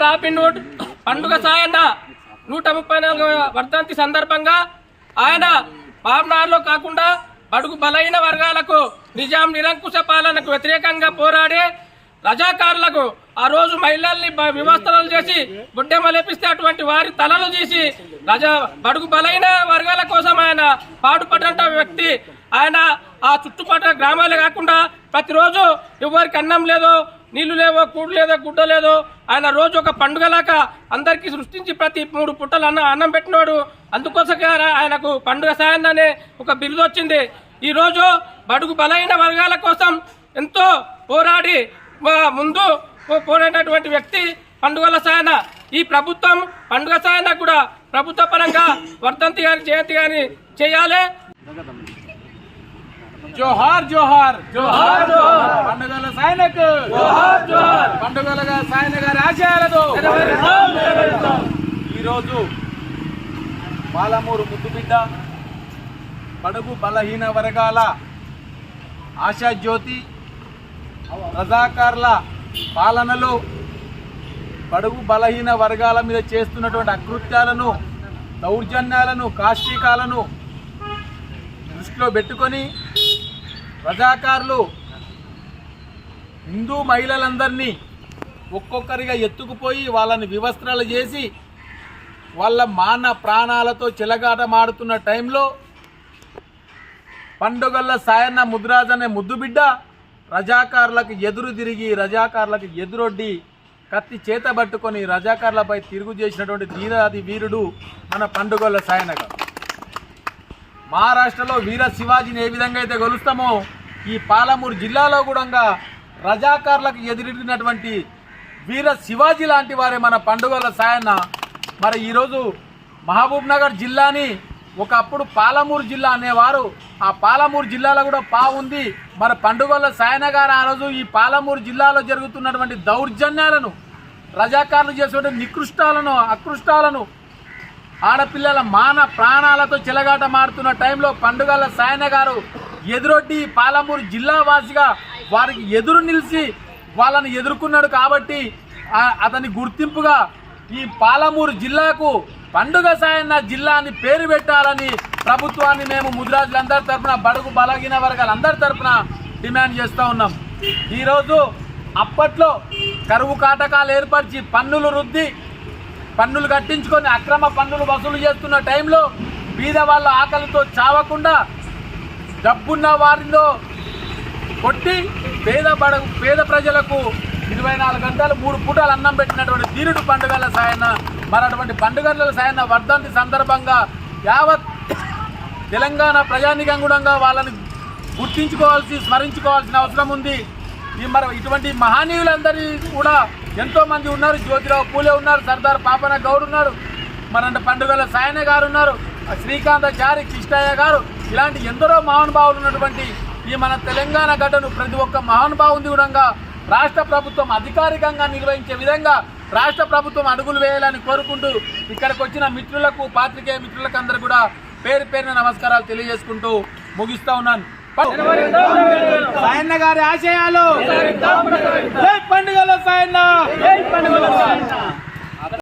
రాపిన్ పండుగ సాయన్న నూట ముప్పై నాలుగవ వర్ధంతి సందర్భంగా ఆయన మహాత్మార్లో కాకుండా బడుగు బలహీన వర్గాలకు నిజాం నిరంకుశ పాలనకు వ్యతిరేకంగా పోరాడే రజాకారులకు ఆ రోజు మహిళల్ని వివస్త్రాలు చేసి బుడ్డెమలేపిస్తే అటువంటి వారి తలలు తీసి రజా బడుగు బలైన వర్గాల కోసం ఆయన పాటుపడ్డ వ్యక్తి. ఆయన ఆ చుట్టుపక్కల గ్రామాలే కాకుండా ప్రతిరోజు ఎవరికి అన్నం లేదో నీళ్ళు లేవో కూడు లేదో గుడ్డ లేదో ఆయన రోజు ఒక పండుగలాగా అందరికీ సృష్టించి ప్రతి మూడు పుట్టలు అన్న అన్నం పెట్టినోడు. అందుకోసమే ఆయన- ఆయనకు పండుగ సాయం అనే ఒక బిరుదు వచ్చింది. ఈ రోజు బడుగు బలైన వర్గాల కోసం ఎంతో పోరాడి ముందు పోరాడినటువంటి వ్యక్తి పండుగల సాయన. ఈ ప్రభుత్వం పండుగ సాయన కూడా ప్రభుత్వ పరంగా వర్ధంతి గాని జయంతి గాని చేయాలి. జోహార్ జోహార్. జోహార్ జోహార్ పండుగల సాయన గారి ఆశయాలతో ఈరోజు పాలమూరు ముద్దుబిడ్డ బడుగు బలహీన వర్గాల ఆశాజ్యోతి రజాకార్ల పాలనలో బడుగు బలహీన వర్గాల మీద చేస్తున్నటువంటి అకృత్యాలను దౌర్జన్యాలను కాష్టికాలను దృష్టిలో పెట్టుకొని రజాకారులు హిందూ మహిళలందరినీ ఒక్కొక్కరిగా ఎత్తుకుపోయి వాళ్ళని వివస్త్రాలు చేసి వాళ్ళ మాన ప్రాణాలతో చిలగాటమాడుతున్న టైంలో పండుగల్ల సాయన్న ముద్రాజ్ అనే ముద్దుబిడ్డ రజాకారులకు ఎదురు తిరిగి రజాకారులకు ఎదురొడ్డి కత్తి చేత పట్టుకొని రజాకారులపై తిరుగు చేసినటువంటి ధీరాది వీరుడు మన పండుగల సాయన గారు. మహారాష్ట్రలో వీర శివాజీని ఏ విధంగా అయితే కొలుస్తామో ఈ పాలమూరు జిల్లాలో కూడా రజాకారులకు ఎదురినటువంటి వీర శివాజీ లాంటి వారే మన పండుగల సాయన్న. మరి ఈరోజు మహబూబ్ నగర్ జిల్లాని ఒకప్పుడు పాలమూరు జిల్లా అనేవారు. ఆ పాలమూరు జిల్లాలో కూడా పా ఉంది. మన పండుగల సాయన గారు ఆ రోజు ఈ పాలమూరు జిల్లాలో జరుగుతున్నటువంటి దౌర్జన్యాలను రజాకారులు చేసే నికృష్టాలను అకృష్టాలను ఆడపిల్లల మాన ప్రాణాలతో చెలగాట మారుతున్న టైంలో పండుగల సాయన గారు ఎదురొడ్డి పాలమూరు జిల్లా వాసిగా వారికి ఎదురు నిలిచి వాళ్ళని ఎదుర్కొన్నాడు కాబట్టి అతని గుర్తింపుగా ఈ పాలమూరు జిల్లాకు పండుగ సాయన్న జిల్లా అని పేరు పెట్టాలని ప్రభుత్వాన్ని మేము ముద్రాజులందరి తరపున బడుగు బలగిన వర్గాలందరి తరఫున డిమాండ్ చేస్తూ ఉన్నాం. ఈరోజు అప్పట్లో కరువు కాటకాలు ఏర్పరిచి పన్నులు రుద్ది పన్నులు కట్టించుకొని అక్రమ పన్నులు వసూలు చేస్తున్న టైంలో బీద వాళ్ళ ఆకలితో చావకుండా డబ్బున్న వారిలో కొట్టి పేద బడ పేద ప్రజలకు ఇరవై నాలుగు గంటలు మూడు పూటలు అన్నం పెట్టినటువంటి తీరుడు పండుగల సాయన మరి అటువంటి పండుగల సాయన వర్ధంతి సందర్భంగా యావత్ తెలంగాణ ప్రజానికంగుణంగా వాళ్ళని గుర్తించుకోవాల్సి స్మరించుకోవాల్సిన అవసరం ఉంది. ఈ మరి ఇటువంటి మహనీయులందరి కూడా ఎంతోమంది ఉన్నారు. జ్యోతిరావు పూలే ఉన్నారు సర్దార్ పాపన గౌడ్ ఉన్నారు మరంటే పండుగల సాయన గారు ఉన్నారు శ్రీకాంత చారి కృష్ణయ్య గారు ఇలాంటి ఎందరో మహానుభావులు ఉన్నటువంటి ఈ మన తెలంగాణ గడ్డను ప్రతి ఒక్క మహానుభావుని కూడా రాష్ట్ర ప్రభుత్వం అధికారికంగా నిర్వహించే విధంగా రాష్ట్ర ప్రభుత్వం అడుగులు వేయాలని కోరుకుంటూ ఇక్కడికి వచ్చిన మిత్రులకు పాత్రికేయ మిత్రులకు అందరూ కూడా పేరు పేరున నమస్కారాలు తెలియజేసుకుంటూ ముగిస్తా ఉన్నాను. సాయన్న గారి ఆశయాలు. పండుగల సాయన్న.